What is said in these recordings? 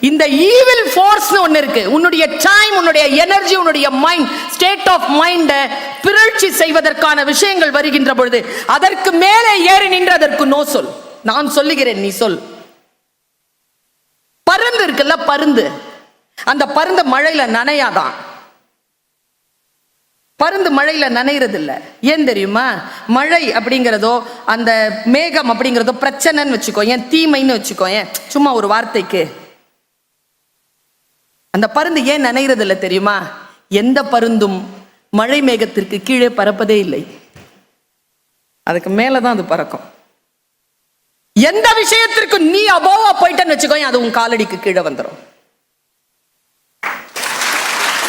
இந்த evil force ஒன்று இருக்கு. உன்னுடைய டைம் உன்னுடைய எனர்ஜி உன்னுடைய மைண்ட் ஸ்டேட் ஆஃப் மைண்டை பிறழ்ச்சி செய்வதற்கான விஷயங்கள் வருகின்ற பொழுது அதற்கு மேலே ஏறி நின்று அதற்கு நோ சொல். நான் சொல்லுகிறேன் நீ சொல். பருந்து இருக்குல்ல பருந்து. அந்த பருந்து மழையில நனையாதான். பருந்து மழையில நனைகிறது இல்லை ஏன் தெரியுமா? மழை அப்படிங்கிறதோ அந்த மேகம் அப்படிங்கிறதோ பிரச்சனைன்னு வச்சுக்கோ ஏன் தீமைன்னு வச்சுக்கோ ஏன்? சும்மா ஒரு வார்த்தைக்கு. அந்த பருந்து ஏன் நினைகிறதில்ல தெரியுமா? எந்த பருந்தும் மழை மேகத்திற்கு கீழே பறப்பதே இல்லை. அதுக்கு மேலதான் அது பறக்கும். எந்த விஷயத்திற்கு நீ அபோவா போயிட்டேன்னு வச்சுக்கோ அது உன் காலடிக்கு கீழே வந்துடும்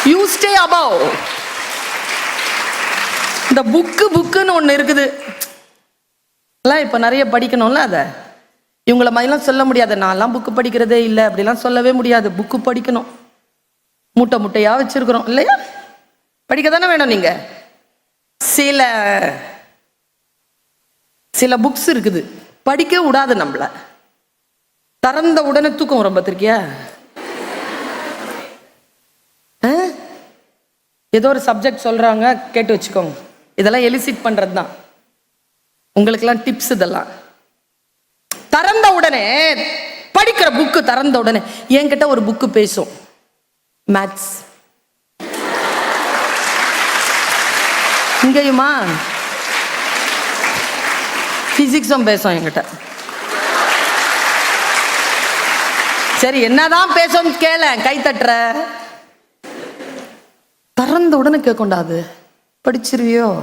யூ ஸ்டே அபவ் இந்த புக்கு புக்குன்னு ஒன்று இருக்குது. எல்லாம் இப்போ நிறைய படிக்கணும்ல அதை. இவங்கள மாதிரிலாம் சொல்ல முடியாது. நான்லாம் புக்கு படிக்கிறதே இல்லை. அப்படிலாம் சொல்லவே முடியாது. புக்கு படிக்கணும். மூட்டை மூட்டையாக வச்சிருக்கிறோம் இல்லையா? படிக்க தானே வேணும் நீங்க? சில சில புக்ஸ் இருக்குது. படிக்க விடாது நம்மள. திறந்த உடனே தூக்கம் வரும் பார்த்துருக்கியா? ஆ? ஏதோ ஒரு சப்ஜெக்ட் சொல்றாங்க கேட்டு வச்சுக்கோங்க. இதெல்லாம் எலிசிட் பண்றது தான் உங்களுக்கெல்லாம் டிப்ஸ் இதெல்லாம். திறந்த உடனே படிக்கிற புக்கு திறந்த உடனே என்கிட்ட ஒரு புக்கு பேசும். மேத்ஸ் இங்கேயுமா? ஃபிசிக்ஸும் பேசும் என்கிட்ட. சரி என்னதான் பேசும் கேள கை தட்டுற. திறந்த உடனே கேட்கொண்டாது படிச்சிருவியோ?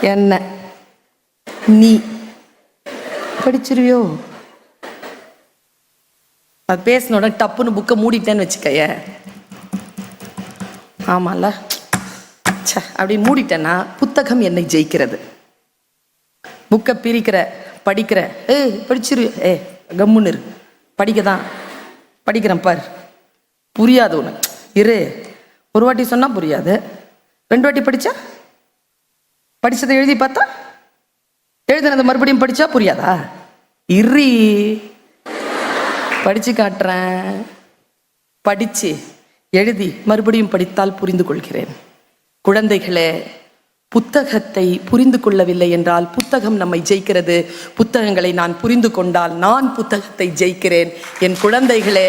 என்ன? நீ. படிச்சிருவியோ? அது பேசின உடனே டப்புன்னு புக்கை மூடிட்டேன்னு வச்சுக்கய. ஆமால ச அப்படி மூடிட்டேன்னா புத்தகம் என்னை ஜெயிக்கிறது. புக்கை பிரிக்கிற படிக்கிற ஏ படிச்சிரு ஏ கம்முன்னு இரு. படிக்க தான் படிக்கிறேன் பார். புரியாது உனக்கு. இரு. ஒரு வாட்டி சொன்னால் புரியாது. ரெண்டு வாட்டி படித்தா படிச்சதை எழுதி பார்த்தா? எழுதுனதை மறுபடியும் படித்தா புரியாதா? இரு. படித்து காட்டுறேன். படிச்சு எழுதி மறுபடியும் படித்தால் புரிந்து கொள்கிறேன் குழந்தைகளே புத்தகத்தை புரிந்து கொள்ளவில்லை என்றால் புத்தகம் நம்மை ஜெயிக்கிறது. புத்தகங்களை நான் புரிந்து கொண்டால் நான் புத்தகத்தை ஜெயிக்கிறேன். என் குழந்தைகளே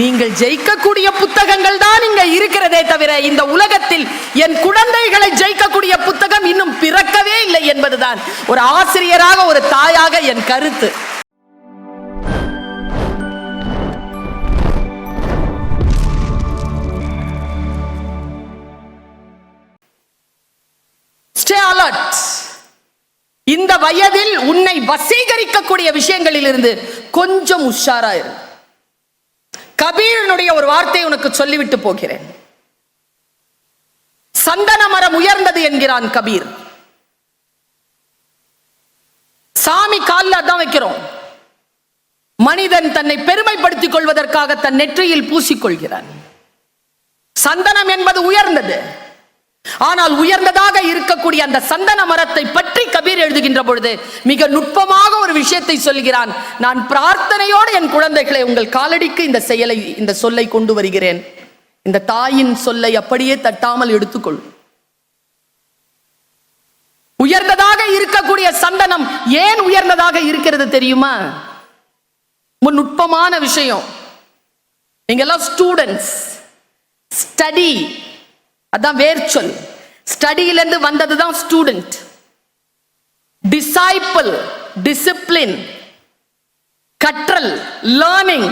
நீங்கள் ஜெயிக்கக்கூடிய புத்தகங்கள் தான் இங்க இருக்கிறதே தவிர இந்த உலகத்தில் என் குழந்தைகளை ஜெயிக்கக்கூடிய புத்தகம் இன்னும் பிறக்கவே இல்லை என்பதுதான். ஒரு ஆசிரியராக ஒரு தாயாக என் கருத்து. வயதில் உன்னை வசீகரிக்கக்கூடிய விஷயங்களில் இருந்து கொஞ்சம் உஷாரா இரு. கபீரனுடைய ஒரு வார்த்தையை உனக்கு சொல்லிவிட்டு போகிறேன். சந்தன மரம் உயர்ந்தது என்கிறான் கபீர். சாமி காலில் அதான் வைக்கிறோம். மனிதன் தன்னை பெருமைப்படுத்திக் கொள்வதற்காக தன் நெற்றியில் பூசிக்கொள்கிறான் சந்தனம் என்பது உயர்ந்தது. ஆனால் உயர்ந்ததாக இருக்கக்கூடிய அந்த சந்தன மரத்தை பற்றி கபீர் எழுதுகின்ற பொழுது மிக நுட்பமாக ஒரு விஷயத்தை சொல்கிறான். நான் பிரார்த்தனையோடு என் குழந்தைகளை உங்கள் காலடிக்கு இந்த செயலை இந்த சொல்லை கொண்டு வருகிறேன். இந்த தாயின் சொல்லை அப்படியே தட்டாமல் எடுத்துக்கொள். உயர்ந்ததாக இருக்கக்கூடிய சந்தனம் ஏன் உயர்ந்ததாக இருக்கிறது தெரியுமா? ரொம்ப நுட்பமான விஷயம். நீங்க எல்லாம் ஸ்டூடெண்ட்ஸ் ஸ்டடி அதான் வேர்ச்சொல் ஸ்டடியிலேருந்து வந்தது தான் ஸ்டூடெண்ட் டிசைப்பிள் டிசிப்ளின் கற்றல் லேர்னிங்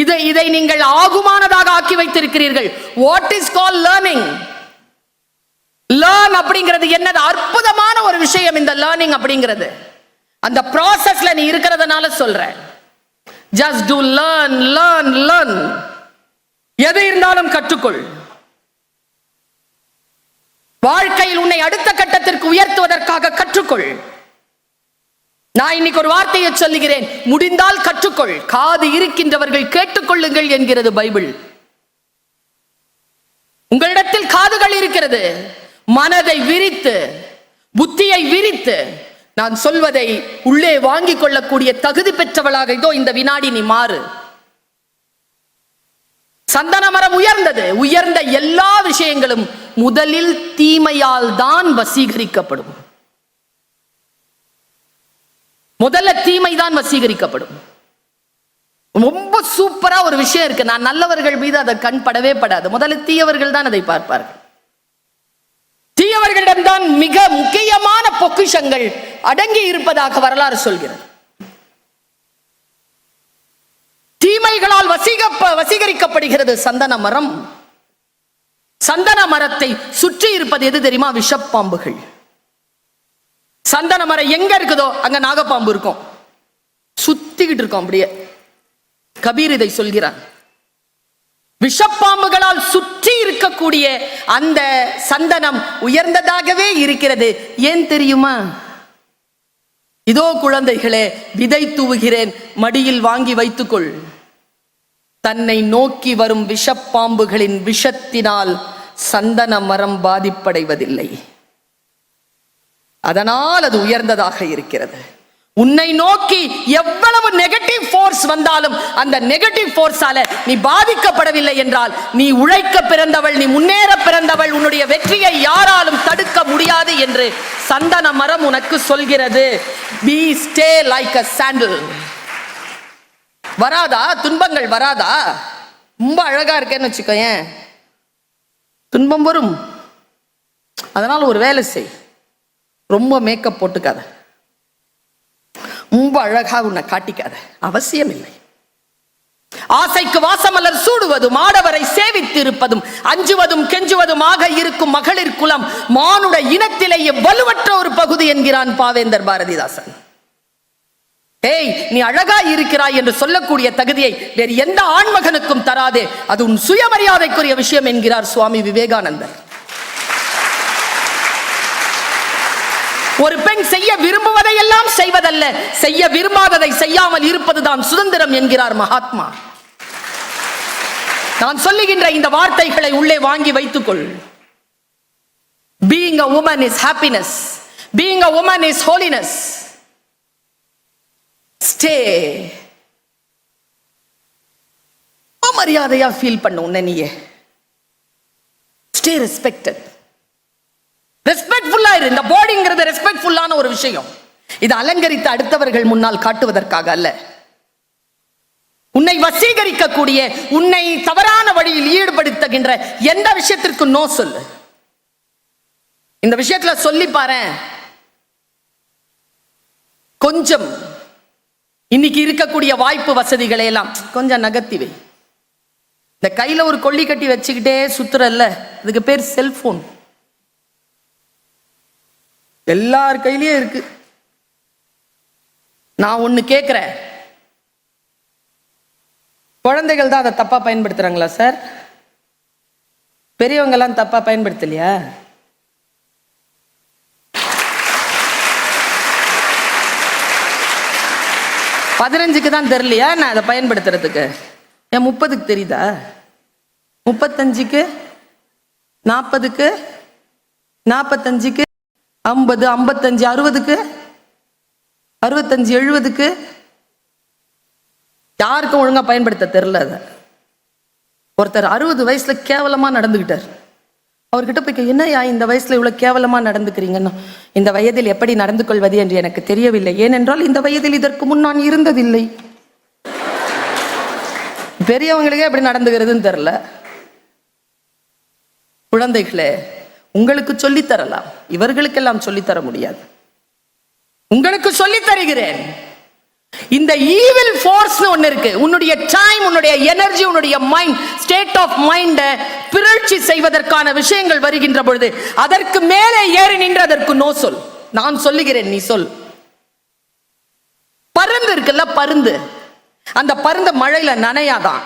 இதை இதை நீங்கள் ஆகுமானதாக ஆக்கி வைத்திருக்கிறீர்கள். What is call learning learn அப்படிங்கிறது என்னது? அற்புதமான ஒரு விஷயம் இந்த லேர்னிங் அப்படிங்கிறது. அந்த ப்ராசஸ்ல நீ இருக்கிறதுனால சொல்றேன் just to learn learn learn எது இருந்தாலும் கற்றுக்கொள். வாழ்க்கையில் உன்னை அடுத்த கட்டத்திற்கு உயர்த்துவதற்காக கற்றுக்கொள். நான் இன்னைக்கு ஒரு வார்த்தையை சொல்லுகிறேன். முடிந்தால் கற்றுக்கொள். காது இருக்கின்றவர்கள் கேட்டுக்கொள்ளுங்கள் என்கிறது பைபிள். உங்களிடத்தில் காதுகள் இருக்கிறது. மனதை விரித்து புத்தியை விரித்து நான் சொல்வதை உள்ளே வாங்கிக் கொள்ளக்கூடிய தகுதி பெற்றவளாக இதோ இந்த வினாடி நீ மாறு. சந்தன மரம் உயர்ந்தது. உயர்ந்த எல்லா விஷயங்களும் முதலில் தீமையால் தான் வசீகரிக்கப்படும். முதல்ல தீமை தான் வசீகரிக்கப்படும். ரொம்ப சூப்பரா ஒரு விஷயம் இருக்கு. நான் நல்லவர்கள் மீது அதை கண் படவே படாது. முதல்ல தீயவர்கள் தான் அதை பார்ப்பார்கள். தீயவர்களிடம்தான் மிக முக்கியமான பொக்கிஷங்கள் அடங்கி இருப்பதாக வரலாறு சொல்கிறது. தீமைகளால் வசீக வசீகரிக்கப்படுகிறது சந்தன மரம். சந்தன மரத்தை சுற்றி இருப்பது எது தெரியுமா? விஷப்பாம்புகள். சந்தன மரம் எங்க இருக்குதோ அங்க நாகப்பாம்பு இருக்கும். சுத்திக்கிட்டு இருக்கும் அப்படியே. கபீர் இதை சொல்கிறார். விஷப்பாம்புகளால் சுற்றி இருக்கக்கூடிய அந்த சந்தனம் உயர்ந்ததாகவே இருக்கிறது. ஏன் தெரியுமா? இதோ குழந்தைகளே விதை தூவுகிறேன் மடியில் வாங்கி வைத்துக்கொள். தன்னை நோக்கி வரும் விஷப்பாம்புகளின் விஷத்தினால் சந்தன மரம் பாதிப்படைவதில்லை. அதனால் அது உயர்ந்ததாக இருக்கிறது. உன்னை நோக்கி எவ்வளவு நெகட்டிவ் ஃபோர்ஸ் வந்தாலும் அந்த நெகட்டிவ் ஃபோர்ஸால நீ பாதிக்கப்படவில்லை என்றால் நீ உழைக்க பிறந்தவள் நீ முன்னேற பிறந்தவள் உன்னுடைய வெற்றியை யாராலும் தடுக்க முடியாது என்று சந்தன மரம் உனக்கு சொல்கிறது. Be stay like a sandal வராதா? துன்பங்கள் வராதா? ரொம்ப அழகா இருக்கேன்னு வச்சுக்கோயேன். துன்பம் வரும். அதனால ஒரு வேலை செய். ரொம்ப மேக்கப் போட்டுக்காத. ரொம்ப அழகா உன்னை காட்டிக்காத. அவசியம் இல்லை ஆசைக்கு வாசமலர் சூடுவதும் ஆடவரை சேவித்து இருப்பதும் அஞ்சுவதும் கெஞ்சுவதுமாக இருக்கும் மகளிர் குலம் மானுட இனத்திலேயே வலுவற்ற ஒரு பகுதி என்கிறான் பாவேந்தர் பாரதிதாசன். ஏய் நீ அழகா இருக்கிறாய் என்று சொல்லக்கூடிய தகுதியை வேறு எந்த ஆண்மகனுக்கும் தராதே. அது உன் சுயமரியாதைக்குரிய விஷயம் என்கிறார் சுவாமி விவேகானந்தர். ஒரு பெண் செய்ய விரும்புவதை எல்லாம் செய்வதல்ல செய்ய விரும்பாததை செய்யாமல் இருப்பதுதான் சுதந்திரம் என்கிறார் மகாத்மா. நான் சொல்லுகின்ற இந்த வார்த்தைகளை உள்ளே வாங்கி வைத்துக்கொள். Being a woman is happiness being a woman is holiness stay மரியாதையா ஃபீல் பண்ண உன்னை நீயே. ஸ்டே ரெஸ்பெக்டட் ரெஸ்பெக்ட்ஃபுல்லா இரு. இந்த பாடிங்கிறது ரெஸ்பெக்ட்ஃபுல்லான ஒரு விஷயம். இது அலங்கரித்து அடுத்தவர்கள் முன்னால் காட்டுவதற்காக அல்ல. உன்னை வசீகரிக்கக்கூடிய உன்னை தவறான வழியில் ஈடுபடுத்துகின்ற எந்த விஷயத்திற்கு நோ சொல்லு. இந்த விஷயத்துல சொல்லி பாரு கொஞ்சம் இன்னைக்கு இருக்கக்கூடிய வாய்ப்பு வசதிகளை எல்லாம் கொஞ்சம் நகர்த்தி வை. இந்த கையில ஒரு கொல்லி கட்டி வச்சுக்கிட்டே சுத்துறல்ல இதுக்கு பேர் செல்போன். எல்லார் கையிலயும் இருக்கு. நான் ஒண்ணு கேட்குறேன் குழந்தைகள் தான் அதை தப்பா பயன்படுத்துறாங்களா சார்? பெரியவங்க எல்லாம் தப்பா பயன்படுத்தலையா? பதினஞ்சுக்கு தான் தெரியலையா? நான் அதை பயன்படுத்துறதுக்கு. ஏன் முப்பதுக்கு தெரியுதா? முப்பத்தஞ்சுக்கு நாற்பதுக்கு நாற்பத்தஞ்சுக்கு ஐம்பது ஐம்பத்தஞ்சு அறுபதுக்கு அறுபத்தஞ்சு எழுபதுக்கு. யாருக்கும் ஒழுங்காக பயன்படுத்த தெரில அதை. ஒருத்தர் அறுபது வயசுல கேவலமாக நடந்துக்கிட்டார் அவர்கிட்ட போய் என்னையா இந்த வயசுல இவ்வளவு கேவலமா நடந்துக்கிறீங்கன்னா? இந்த வயதில் எப்படி நடந்து கொள்வது என்று எனக்கு தெரியவில்லை. ஏனென்றால் இந்த வயதில் இதற்கு முன் நான் இருந்ததில்லை. பெரியவங்களுக்கே எப்படி நடந்துகிறதுன்னு தெரில குழந்தைகளே உங்களுக்கு சொல்லித் தரலாம். இவர்களுக்கெல்லாம் சொல்லித் தர முடியாது. உங்களுக்கு சொல்லித் தருகிறேன். இந்த ஈவில் ஃபோர்ஸ் ஒன்னு இருக்கு. உன்னுடைய டைம் உன்னுடைய எனர்ஜி உன்னுடைய மைண்ட் ஸ்டேட் ஆஃப் மைண்ட பிறழ்ச்சி செய்வதற்கான விஷயங்கள் வருகின்ற பொழுது அதற்கு மேலே ஏறி நின்று அதற்கு நோ சொல். நான் சொல்லுகிறேன் நீ சொல். பருந்து இருக்குல்ல பருந்து. அந்த பருந்து மழையில நனையாதான்.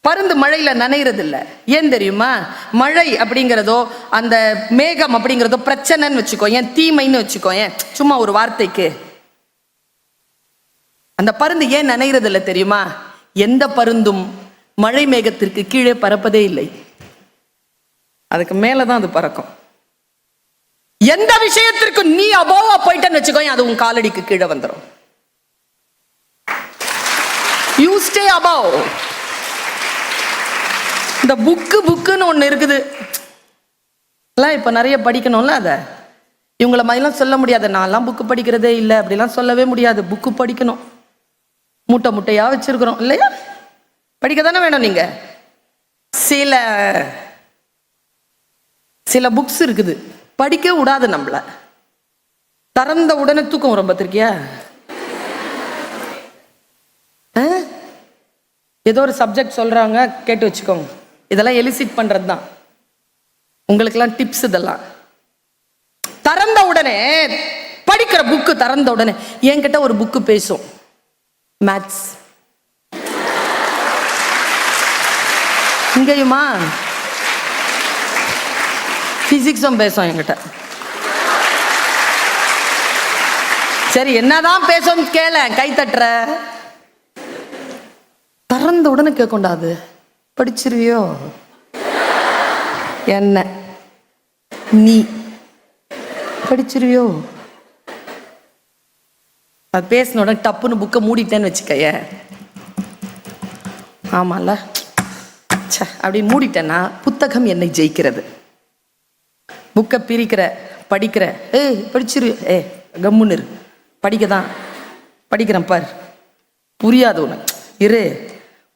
பருந்து மழையில நனைகிறது இல்ல ஏன் தெரியுமா? மழை அப்படிங்கிறதோ அந்த மேகம் அப்படிங்கிறதோ பிரச்சனைன்னு வச்சுக்கோ ஏன் தீமைன்னு வச்சுக்கோ ஏன்? சும்மா ஒரு வார்த்தைக்கு. அந்த பருந்து ஏன் நினைகிறது இல்லை தெரியுமா? எந்த பருந்தும் மழை மேகத்திற்கு கீழே பறப்பதே இல்லை. அதுக்கு மேலதான் அது பறக்கும். எந்த விஷயத்திற்கும் நீ அபோவா போயிட்டேன்னு வச்சுக்கோ அது உன் காலடிக்கு கீழே வந்துடும் யூ ஸ்டே அபவ் இந்த புக்கு புக்குன்னு ஒன்று இருக்குது. எல்லாம் இப்போ நிறைய படிக்கணும்ல அதை. இவங்கள மாதிரிலாம் சொல்ல முடியாது. நான்லாம் புக்கு படிக்கிறதே இல்லை. அப்படிலாம் சொல்லவே முடியாது. புக்கு படிக்கணும். மூட்டை மூட்டையாக வச்சுருக்குறோம் இல்லையா? படிக்க தானே வேணும் நீங்கள் சில சில புக்ஸ் இருக்குது. படிக்க விடாது நம்மளை. திறந்த உடனே தூக்கம் வரும் பார்த்துருக்கியா? ஆ? ஏதோ ஒரு சப்ஜெக்ட் சொல்கிறாங்க கேட்டு வச்சுக்கோங்க. இதெல்லாம் எலிசிட் பண்ணுறது தான் உங்களுக்கெல்லாம் டிப்ஸ் இதெல்லாம். திறந்த உடனே படிக்கிற புக்கு திறந்த உடனே என்கிட்ட ஒரு புக்கு பேசும். மேத்ஸ் இங்கேயுமா? ஃபிசிக்ஸும் பேசும் என்கிட்ட. சரி என்னதான் பேசும் கேள கை தட்டுற. திறந்த உடனே கேட்கொண்டாது படிச்சிருவியோ? என்ன? நீ. படிச்சிருவியோ? அது பேசின உடனே டப்புன்னு புக்கை மூடிட்டேன்னு வச்சுக்கய. ஆமால ச்சே அப்படின்னு மூடிட்டேன்னா புத்தகம் என்னை ஜெயிக்கிறது. புக்கை பிரிக்கிற படிக்கிற ஏய் படிச்சிரு ஏ கம்முன்னு இரு. படிக்க தான் படிக்கிறேன் பார். புரியாது உனக்கு. இரு.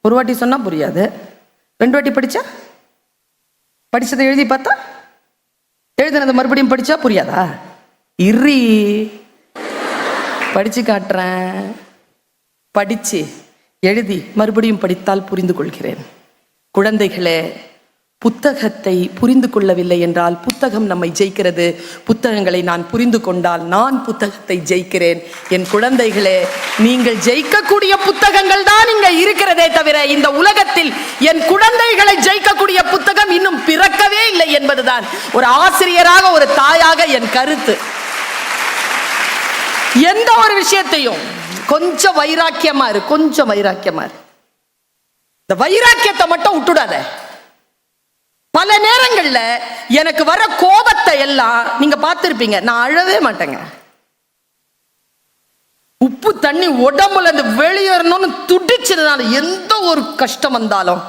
ஒரு வாட்டி சொன்னால் புரியாது. ரெண்டு வாட்டி படித்தா படிச்சதை எழுதி பார்த்தா? எழுதுனதை மறுபடியும் படிச்சா புரியாதா? இரு படிச்சு காட்டுறேன். படிச்சு எழுதி மறுபடியும் படித்தால் புரிந்து கொள்கிறேன். குழந்தைகளே புத்தகத்தை புரிந்து கொள்ளவில்லை என்றால் புத்தகம் நம்மை ஜெயிக்கிறது. புத்தகங்களை நான் புரிந்து கொண்டால் நான் புத்தகத்தை ஜெயிக்கிறேன். என் குழந்தைகளே நீங்கள் ஜெயிக்கக்கூடிய புத்தகங்கள் தான் இங்க இருக்கிறதே தவிர இந்த உலகத்தில் என் குழந்தைகளை ஜெயிக்கக்கூடிய புத்தகம் இன்னும் பிறக்கவே இல்லை என்பதுதான். ஒரு ஆசிரியராக ஒரு தாயாக என் கருத்து. எந்த ஒரு விஷயத்தையும் கொஞ்சம் வைராக்கியமா இரு கொஞ்சம் வைராக்கியமா இரு. இந்த வைராக்கியத்தை மட்டும் விட்டுடாத. பல நேரங்கள்ல எனக்கு வர கோபத்தை எல்லாம் நீங்க பார்த்திருப்பீங்க. நான் அழவே மாட்டேங்க. உப்பு தண்ணி உடம்புல இருந்து வெளியேறணும்னு துடிச்சதுனால எந்த ஒரு கஷ்டம் வந்தாலும்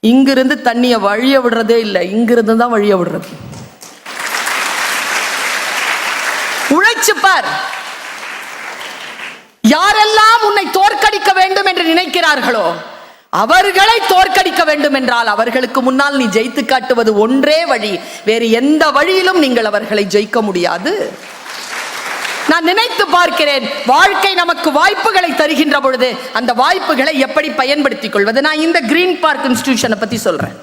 இங்கிருந்து தண்ணியை வழிய விடுறதே இல்லை. இங்கிருந்து தான் வழிய விடுறது. உழைச்சு பார் யாரெல்லாம் உன்னை தோற்கடிக்க வேண்டும் என்று நினைக்கிறார்களோ? அவர்களை தோற்கடிக்க வேண்டும் என்றால் அவர்களுக்கு முன்னால் நீ ஜெயித்து காட்டுவது ஒன்றே வழி. வேறு எந்த வழியிலும் நீங்கள் அவர்களை ஜெயிக்க முடியாது. நான் நினைத்து பார்க்கிறேன் வாழ்க்கை நமக்கு வாய்ப்புகளை தருகின்ற பொழுது அந்த வாய்ப்புகளை எப்படி பயன்படுத்திக் கொள்வது? நான் இந்த கிரீன் பார்க் இன்ஸ்டிடியூஷனை பத்தி சொல்றேன்.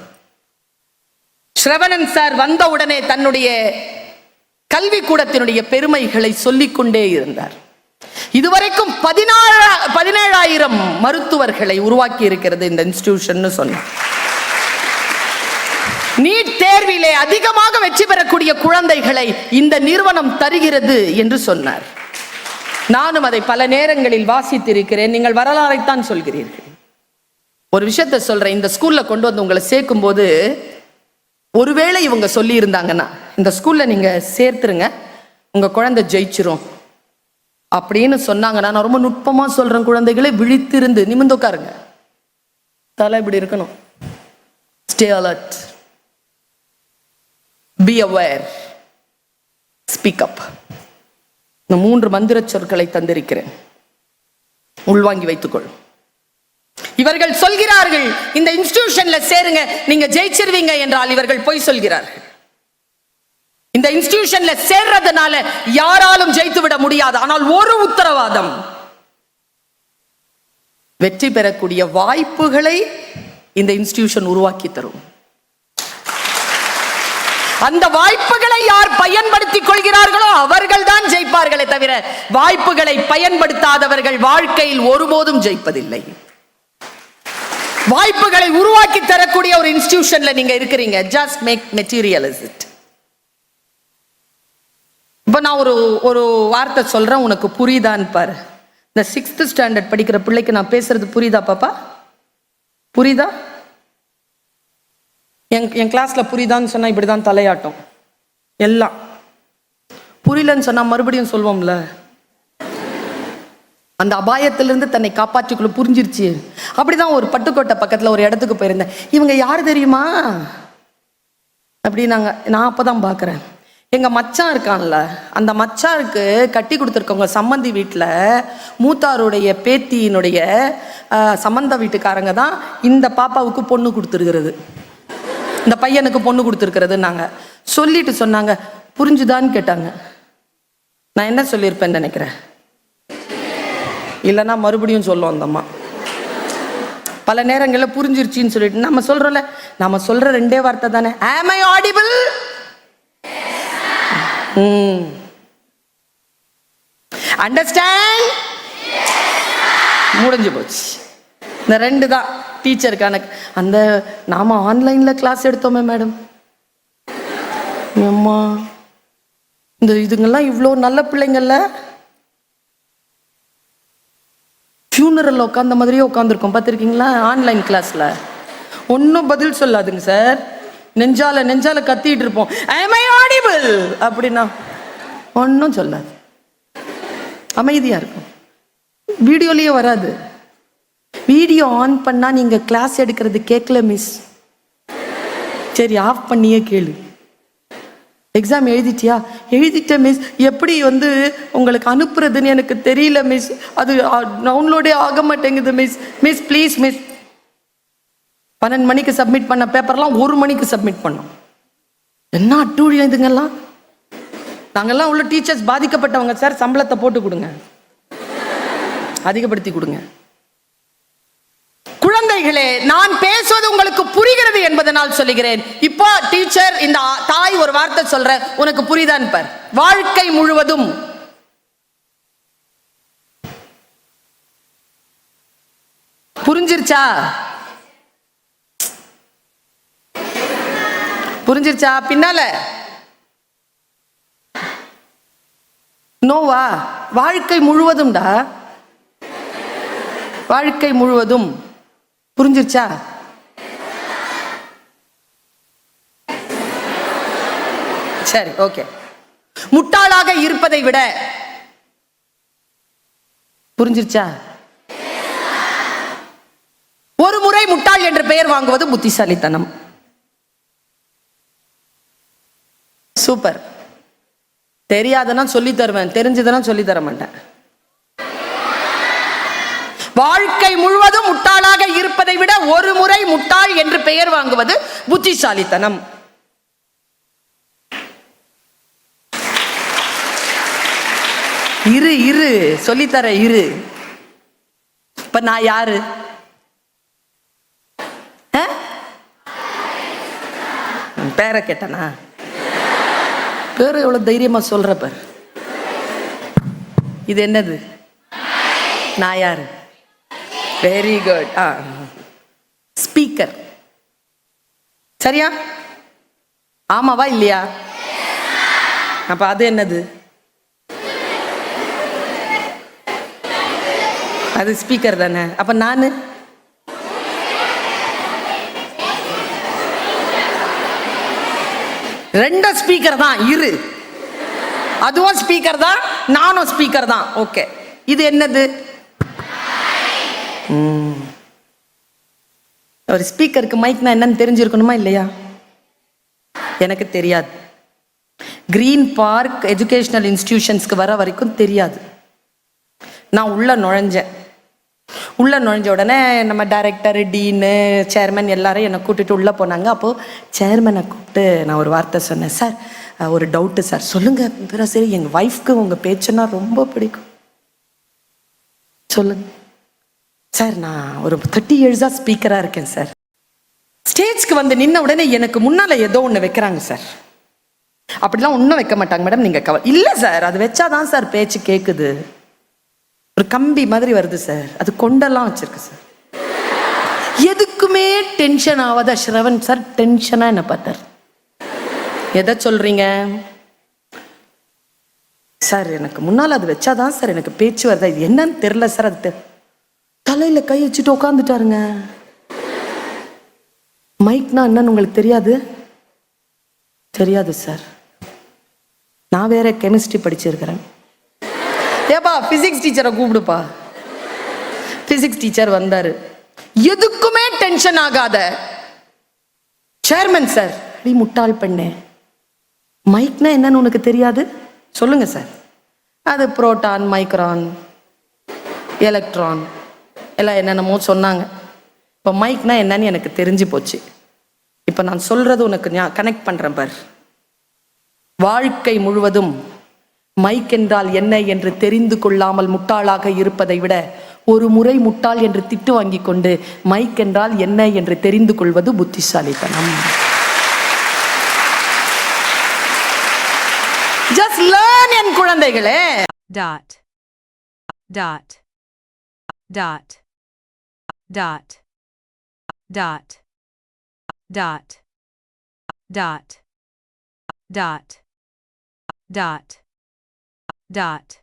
ஸ்ரவணன் சார் வந்த உடனே தன்னுடைய கல்வி கூடத்தினுடைய பெருமைகளை சொல்லிக்கொண்டே இருந்தார். இதுவரைக்கும் பதினாறு பதினேழாயிரம் மருத்துவர்களை உருவாக்கி இருக்கிறது இந்த இன்ஸ்டிடியூஷன் சொன்ன நீட் தேர்விலே அதிகமாக வெற்றி பெறக்கூடிய குழந்தைகளை இந்த நிறுவனம் தருகிறது என்று சொன்னார். நானும் அதை பல நேரங்களில் வாசித்திருக்கிறேன். நீங்கள் வரலாறைத்தான் சொல்கிறீர்கள். ஒரு விஷயத்தை சொல்றேன். இந்த ஸ்கூல்ல கொண்டு வந்து உங்களை சேர்க்கும் போது ஒருவேளை இவங்க சொல்லி இருந்தாங்கன்னா இந்த ஸ்கூல்ல நீங்க சேர்த்துருங்க. உங்க குழந்தை ஜெயிச்சிரும். அப்படின்னு சொன்னாங்கன்னா நான் ரொம்ப நுட்பமா சொல்றேன் குழந்தைகளை விழித்திருந்து நிமிந்து உட்காருங்க. தலை இப்படி இருக்கணும். Stay alert be aware speak up இந்த மூன்று மந்திர சொற்களை தந்திருக்கிறேன். உள்வாங்கி வைத்துக்கொள். இவர்கள் சொல்கிறார்கள் இந்த இன்ஸ்டிடியூஷன்ல சேருங்க நீங்க ஜெயிச்சிருவீங்க என்றால் இவர்கள் பொய் சொல்கிறார்கள். இந்த இன்ஸ்டிடியூஷன்ல சேர்றதுனால யாராலும் ஜெயித்து விட முடியாது. ஆனால் ஒரு உத்தரவாதம். வெற்றி பெறக்கூடிய வாய்ப்புகளை இந்த இன்ஸ்டிடியூஷன் உருவாக்கி தரும். அந்த வாய்ப்புகளை யார் பயன்படுத்திக் கொள்கிறார்களோ அவர்கள் தான் ஜெயிப்பார்களே தவிர வாய்ப்புகளை பயன்படுத்தாதவர்கள் வாழ்க்கையில் ஒருபோதும் ஜெயிப்பதில்லை. வாய்ப்புகளை உருவாக்கி தரக்கூடிய ஒரு இன்ஸ்டிடியூஷன்ல நீங்க இருக்கிறீங்க. ஜஸ்ட் மேக் மெட்டீரியல் இட் இப்போ நான் ஒரு ஒரு வார்த்தை சொல்றேன் உனக்கு புரியுதான்னு பாரு. இந்த சிக்ஸ்த் ஸ்டாண்டர்ட் படிக்கிற பிள்ளைக்கு நான் பேசுறது புரியுதா பாப்பா? புரியுதா? என் என் கிளாஸ்ல புரியுதான்னு சொன்னா இப்படிதான் தலையாட்டம். எல்லாம். புரியலன்னு சொன்னா மறுபடியும் சொல்வோம்ல. அந்த அபாயத்திலிருந்து தன்னை காப்பாற்றிக்குள்ள புரிஞ்சிருச்சு. அப்படிதான் ஒரு பட்டுக்கோட்டை பக்கத்துல ஒரு இடத்துக்கு போயிருந்தேன். இவங்க யார் தெரியுமா? அப்படின்னாங்க. நான் அப்பதான் பார்க்குறேன் எங்க மச்சான் இருக்கான்ல அந்த மச்சாருக்கு கட்டி கொடுத்துருக்கவங்க சம்மந்தி வீட்டில் மூத்தாருடைய பேத்தியினுடைய சம்மந்த வீட்டுக்காரங்க தான் இந்த பாப்பாவுக்கு பொண்ணு கொடுத்துருக்கிறது. இந்த பையனுக்கு பொண்ணு கொடுத்துருக்கிறதுனாங்க சொல்லிட்டு சொன்னாங்க. புரிஞ்சுதான்னு கேட்டாங்க. நான் என்ன சொல்லியிருப்பேன்னு நினைக்கிறேன்? இல்லைன்னா மறுபடியும் சொல்லுவோம் அந்த அம்மா. பல நேரங்களில் புரிஞ்சிருச்சின்னு சொல்லிட்டு நம்ம சொல்றோம்ல. நம்ம சொல்ற ரெண்டே வார்த்தை தானே. ஆம் ஐ ஆடிபிள் அண்டர்ஸ்டாண்ட் முடிஞ்சு போச்சு. இந்த ரெண்டு தான். டீச்சருக்கான அந்த நாம ஆன்லைன்ல கிளாஸ் எடுத்தோமே மேடம் அம்மா இந்த இதுங்கெல்லாம் இவ்வளோ நல்ல பிள்ளைங்கள்ல. ஃபியூனரல் உட்காந்த மாதிரியே உட்காந்துருக்கோம் பார்த்துருக்கீங்களா? ஆன்லைன் கிளாஸில் ஒன்றும் பதில் சொல்லாதுங்க சார் நெஞ்சால நெஞ்சால கத்திட்டு இருப்போம். Am I ஆடிபிள் அப்படின்னா ஒன்றும் சொல்லாது. அமைதியாக இருக்கும். வீடியோலேயே வராது. வீடியோ ஆன் பண்ணால் நீங்கள் கிளாஸ் எடுக்கிறது கேட்கல மிஸ் சரி ஆஃப் பண்ணியே கேளு. எக்ஸாம் எழுதிட்டியா? எழுதிட்டேன் மிஸ் எப்படி வந்து உங்களுக்கு அனுப்புறதுன்னு எனக்கு தெரியல மிஸ் அது டவுன்லோடே ஆக மாட்டேங்குது மிஸ் மிஸ் ப்ளீஸ் மிஸ் பன்னெண்டு மணிக்கு சப்மிட் பண்ண பேப்பர்லாம் ஒரு மணிக்கு சப்மிட் பண்ணோம். என்ன அட்டூழியம் இதுங்கெல்லாம்? நாங்கெல்லாம் உள்ள டீச்சர்ஸ் பாதிக்கப்பட்டவங்க சார் சம்பளத்தை போட்டு கொடுங்க. அதிகப்படுத்தி கொடுங்க. குழந்தைகளே நான் பேசுவது உங்களுக்கு புரிகிறது என்பதனால் சொல்லுகிறேன். இப்போ டீச்சர் இந்த தாய் ஒரு வார்த்தை சொல்ற உனக்கு புரிதான் பார். வாழ்க்கை முழுவதும். புரிஞ்சிருச்சா? புரிஞ்சிருச்சா? பின்னால. நோவா வாழ்க்கை முழுவதும்டா. வாழ்க்கை முழுவதும். புரிஞ்சிருச்சா? சரி ஓகே. முட்டாளாக இருப்பதை விட புரிஞ்சிருச்சா? ஒரு முறை முட்டாள் என்ற பெயர் வாங்குவது புத்திசாலித்தனம். சூப்பர். தெரியாதனா சொல்லி தருவேன். தெரிஞ்சதுனா சொல்லி தர மாட்டேன். வாழ்க்கை முழுவதும் முட்டாளாக இருப்பதை விட ஒரு முறை முட்டாள் என்று பெயர் வாங்குவது புத்திசாலித்தனம். இரு இரு. சொல்லித்தர இரு. இப்ப நான் யாரு? பேரை கேட்டனா? பேர் எவ்வளோ தைரியமாக சொல்கிற பார். இது என்னது? நான் யார்? வெரி குட் ஆ. ஸ்பீக்கர் சரியா? ஆமாவா இல்லையா? அப்போ அது என்னது? அது ஸ்பீக்கர் தானே. அப்போ நான்? ரெண்டும் ஸ்பீக்கர் தான் இரு. அதுவும் ஸ்பீக்கர் தான் நானும் ஸ்பீக்கர் தான். ஓகே இது என்னது? ஒரு ஸ்பீக்கருக்கு மைக்னா என்னன்னு தெரிஞ்சிருக்கணுமா இல்லையா? எனக்கு தெரியாது. கிரீன் பார்க் எஜுகேஷனல் இன்ஸ்டிடியூஷன்ஸ்க்கு வர வரைக்கும் தெரியாது. நான் உள்ள நுழைஞ்சேன். உள்ளே நுழைஞ்ச உடனே நம்ம டைரக்டர் டீனு சேர்மன் எல்லாரும் என்னை கூட்டிட்டு உள்ளே போனாங்க. அப்போது சேர்மனை கூப்பிட்டு நான் ஒரு வார்த்தை சொன்னேன். சார் ஒரு டவுட்டு சார். சொல்லுங்க. சரி எங்கள் ஒய்ஃப்க்கு உங்கள் பேச்சுன்னா ரொம்ப பிடிக்கும். சொல்லுங்க. சார் நான் ஒரு தேர்ட்டி இயர்ஸாக ஸ்பீக்கராக இருக்கேன் சார். ஸ்டேஜ்க்கு வந்து நின்ன உடனே எனக்கு முன்னால் ஏதோ ஒன்று வைக்கிறாங்க சார். அப்படிலாம் ஒன்றும் வைக்க மாட்டாங்க மேடம். நீங்கள் கவ இல்லை சார். அது வச்சாதான் சார் பேச்சு கேட்குது ஒரு கம்பி மாதிரி வருது சார். அது கொண்டெல்லாம் வச்சுருக்கு சார். எதுக்குமே டென்ஷன் ஆகாத ஸ்ரவன் சார். டென்ஷனாக என்ன பார்த்தார். எதை சொல்கிறீங்க சார் எனக்கு முன்னால் அது வச்சாதான் சார். எனக்கு பேச்சு வருதா? இது என்னன்னு தெரில சார். அது தெ- கை வச்சுட்டு உட்காந்துட்டாருங்க மைக்னா என்னன்னு உங்களுக்கு தெரியாது? தெரியாது சார். நான் வேற கெமிஸ்ட்ரி படிச்சிருக்கிறேன். ஏப்பா பிசிக்ஸ் டீச்சரை கூப்பிடுப்பா. பிசிக்ஸ் டீச்சர் வந்தார். எதுக்குமே டென்ஷன் ஆகாத. சேர்மன் சார் அப்படி முட்டாள் பெண்ணே. மைக்னா என்னன்னு உனக்கு தெரியாது? சொல்லுங்க சார் அது புரோட்டான் மைக்ரான் எலக்ட்ரான் எல்லாம் என்னென்னமோ சொன்னாங்க. இப்போ மைக்னா என்னன்னு எனக்கு தெரிஞ்சு போச்சு. இப்போ நான் சொல்றது உனக்கு கனெக்ட் பண்றேன் பார். வாழ்க்கை முழுவதும் மைக் என்றால் என்ன என்று தெரிந்து கொள்ளாமல் முட்டாளாக இருப்பதை விட ஒரு முறை முட்டாள் என்று திட்டு வாங்கி கொண்டு மைக் என்றால் என்ன என்று தெரிந்து கொள்வது புத்திசாலித்தனம். ஜஸ்ட் லேர்ன் என் குழந்தைகளே. Dot dot dot dot dot dot dot dot dot dot